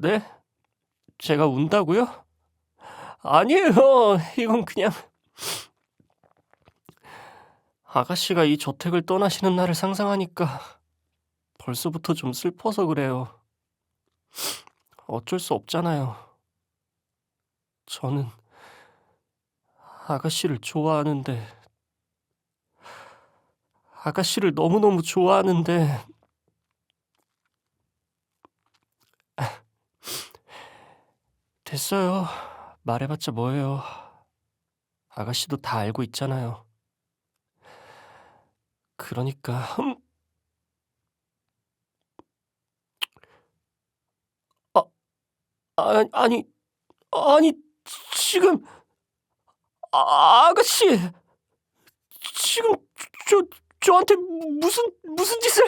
네? 제가 운다고요? 아니에요. 이건 그냥 아가씨가 이 저택을 떠나시는 날을 상상하니까 벌써부터 좀 슬퍼서 그래요. 어쩔 수 없잖아요. 저는 아가씨를 좋아하는데 아가씨를 너무너무 좋아하는데 됐어요. 말해봤자 뭐예요. 아가씨도 다 알고 있잖아요. 그러니까 흠. 아, 아, 아니, 아니 지금 아, 아가씨 지금 저 저한테 무슨 무슨 짓을